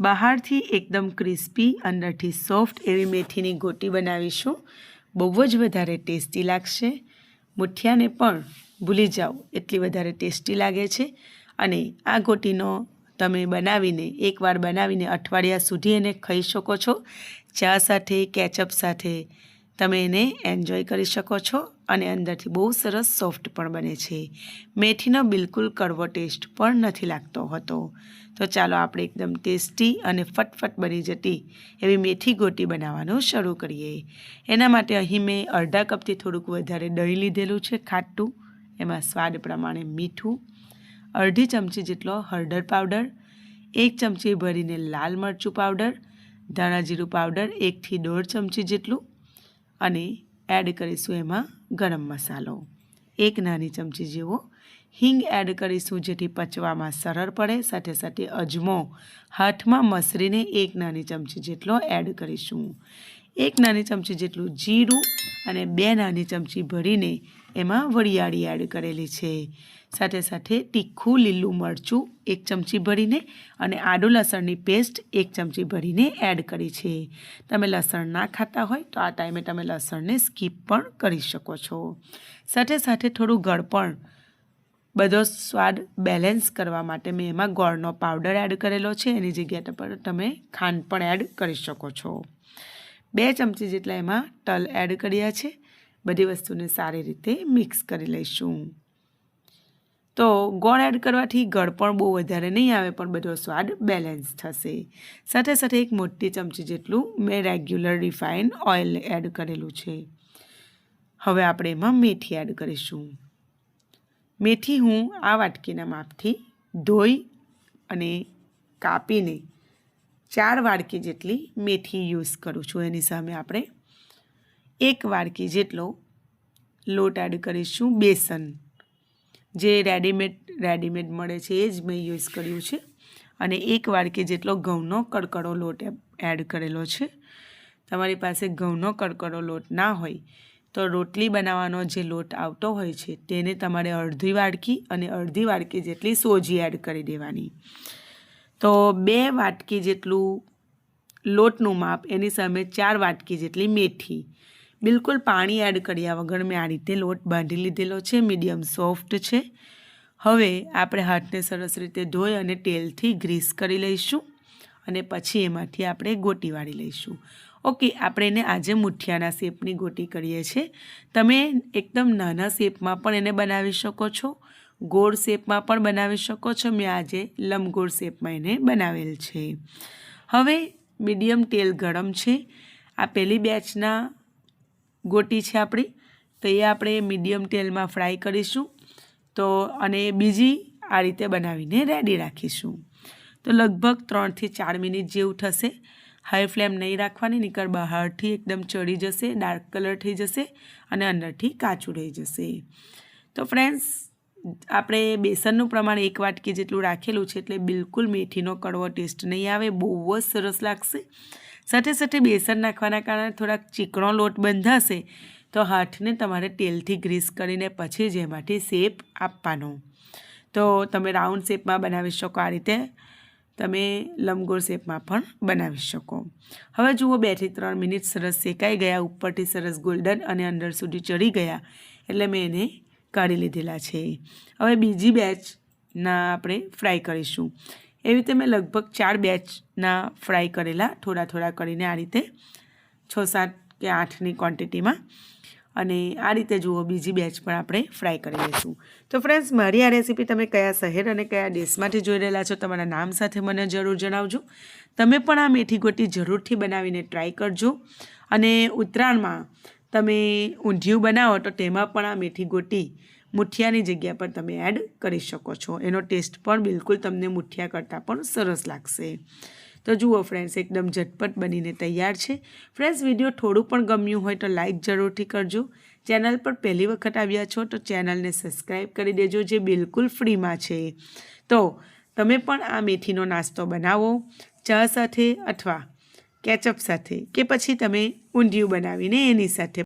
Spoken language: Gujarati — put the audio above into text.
બહારથી એકદમ ક્રિસ્પી અંદરથી સોફ્ટ એવી મેથીની ગોટી બનાવીશું. બહુ જ વધારે ટેસ્ટી લાગશે. મુઠિયાને પણ ભૂલી જાઓ, એટલી વધારે ટેસ્ટી લાગે છે. અને આ ગોટીનો તમે બનાવીને, એકવાર બનાવીને અઠવાડિયા સુધી એને ખાઈ શકો છો. ચા સાથે, કેચઅપ સાથે તમે એને એન્જોય કરી શકો છો અને અંદરથી બહુ સરસ સોફ્ટ પણ બને છે. મેથીનો બિલકુલ કડવો ટેસ્ટ પણ નથી લાગતો હતો. તો ચાલો આપણે એકદમ ટેસ્ટી અને ફટફટ બની જતી એવી મેથી ગોટી બનાવવાનું શરૂ કરીએ. એના માટે અહીં મેં અડધા કપથી થોડુંક વધારે દહીં લીધેલું છે ખાટું. એમાં સ્વાદ પ્રમાણે મીઠું, અડધી ચમચી જેટલો હળદર પાવડર, એક ચમચી ભરીને લાલ મરચું પાવડર, ધાણા જીરું પાવડર, એકથી દોઢ ચમચી જેટલું અને એડ કરીશું એમાં ગરમ મસાલો. એક નાની ચમચી જેવો હિંગ એડ કરીશું જેથી પચવામાં સરળ પડે. સાથે સાથે અજમો હાથમાં મસરીને એક નાની ચમચી જેટલો એડ કરીશું. એક નાની ચમચી જેટલું જીરું અને બે નાની ચમચી ભરીને એમાં વરિયાળી એડ કરેલી છે. સાથે સાથે તીખું લીલું મરચું એક ચમચી ભરીને અને આદુ લસણની પેસ્ટ એક ચમચી ભરીને એડ કરી છે. તમે લસણ ના ખાતા હોય તો આ ટાઈમે તમે લસણને સ્કીપ પણ કરી શકો છો. સાથે સાથે થોડું ગળપણ. બધો સ્વાદ બેલેન્સ કરવા માટે મેં એમાં ગોળનો પાવડર એડ કરેલો છે. એની જગ્યા પર તમે ખાંડ પણ એડ કરી શકો છો. બે ચમચી જેટલા એમાં તલ એડ કર્યા છે. બધી વસ્તુને સારી રીતે મિક્સ કરી લઈશું. તો ગોળ એડ કરવાથી ગળ પણ બહુ વધારે નહીં આવે, પણ બધો સ્વાદ બેલેન્સ થશે. સાથે સાથે એક મોટી ચમચી જેટલું મેં રેગ્યુલર રિફાઇન ઓઇલ એડ કરેલું છે. હવે આપણે એમાં મેથી એડ કરીશું. મેથી હું આ વાટકીના માપથી ધોઈ અને કાપીને ચાર વાડકી જેટલી મેથી યુઝ કરું છું. એની સામે આપણે એક વાડકી જેટલો લોટ એડ કરીશું, બેસન. જે રેડીમેડ રેડીમેડ મળે છે, એ જ મેં યુઝ કર્યું છે. અને એક વાડકી જેટલો ઘઉંનો કડકડો લોટ એડ કરેલો છે. તમારી પાસે ઘઉંનો કડકડો લોટ ના હોય તો રોટલી બનાવવાનો જે લોટ આવતો હોય છે, તેને તમારે અડધી વાડકી અને અડધી વાડકી જેટલી સોજી એડ કરી દેવાની. તો બે વાટકી જેટલું લોટનું માપ, એની સામે ચાર વાટકી જેટલી મેથી. બિલકુલ પાણી એડ કર્યા વગર મેં આ રીતે લોટ બાંધી લીધેલો છે મીડિયમ સોફ્ટ છે. હવે આપણે હાથને સરસ રીતે ધોઈ અને તેલથી ગ્રીસ કરી લઈશું અને પછી એમાંથી આપણે ગોટી વાળી લઈશું. ઓકે, આપણે એને આજે મુઠિયાના શેપની ગોટી કરીએ છીએ. તમે એકદમ નાના શેપમાં પણ એને બનાવી શકો છો. ગોળ શેપમાં પણ બનાવી શકો છો. મેં આજે લંબગોળ શેપમાં એને બનાવેલ છે. હવે મીડિયમ તેલ ગરમ છે. આ પહેલી બેચના ગોટી છે આપણી. તો એ આપણે મીડિયમ તેલમાં ફ્રાય કરીશું. તો અને બીજી આ રીતે બનાવીને રેડી રાખીશું. તો લગભગ ત્રણથી ચાર મિનિટ જેવું થશે. હાઈ ફ્લેમ નહીં રાખવાની, નીકળ બહારથી એકદમ ચડી જશે, ડાર્ક કલર થઈ જશે અને અંદરથી કાચું રહી જશે. તો ફ્રેન્ડ્સ આપણે બેસનનું પ્રમાણ એક વાટકી જેટલું રાખેલું છે એટલે બિલકુલ મેથીનો કડવો ટેસ્ટ નહીં આવે, બહુ જ સરસ લાગશે. સાથે સાથે બેસન નાખવાના કારણે થોડાક ચીકણો લોટ બંધાશે, તો હાથને તમારે તેલથી ગ્રીસ કરીને પછી જ એમાંથી શેપ આપવાનો. તો તમે રાઉન્ડ શેપમાં બનાવી શકો, આ રીતે તમે લંબગોળ શેપમાં પણ બનાવી શકો. હવે જુઓ બેથી ત્રણ મિનિટ સરસ શેકાઈ ગયા, ઉપરથી સરસ ગોલ્ડન અને અંદર સુધી ચડી ગયા, એટલે મેં એને કાઢી લીધેલા છે. હવે બીજી બેચના આપણે ફ્રાય કરીશું. એવી રીતે મેં લગભગ ચાર બેચના ફ્રાય કરેલા, થોડા થોડા કરીને આ રીતે છ, સાત કે આઠની ક્વોન્ટિટીમાં અને આ રીતે જુઓ, બીજી બેચ પણ આપણે ફ્રાય કરી લઈશું. તો ફ્રેન્ડ્સ મારી આ રેસીપી તમે કયા શહેર અને કયા દેશમાંથી જોઈ રહેલા છો તમારા નામ સાથે મને જરૂર જણાવજો. તમે પણ આ મેથી ગોટી જરૂરથી બનાવીને ટ્રાય કરજો. અને ઉત્તરાયણમાં તમે ઊંધિયું બનાવો તો તેમાં પણ આ મેથી ગોટી મુઠિયાની જગ્યા પર તમે એડ કરી શકો છો. એનો ટેસ્ટ પણ બિલકુલ તમને મુઠિયા કરતાં પણ સરસ લાગશે. તો જુઓ ફ્રેન્ડ્સ એકદમ ઝટપટ બનીને તૈયાર છે. ફ્રેન્ડ્સ વીડિયો થોડું પણ ગમ્યું હોય તો લાઇક જરૂરથી કરજો. ચેનલ પર પહેલી વખત આવ્યા છો તો ચેનલને સબસ્ક્રાઈબ કરી દેજો જે બિલકુલ ફ્રીમાં છે. તો તમે પણ આ મેથીનો નાસ્તો બનાવો, ચા સાથે અથવા કેચઅપ સાથે કે પછી તમે ઊંધિયું બનાવીને એની સાથે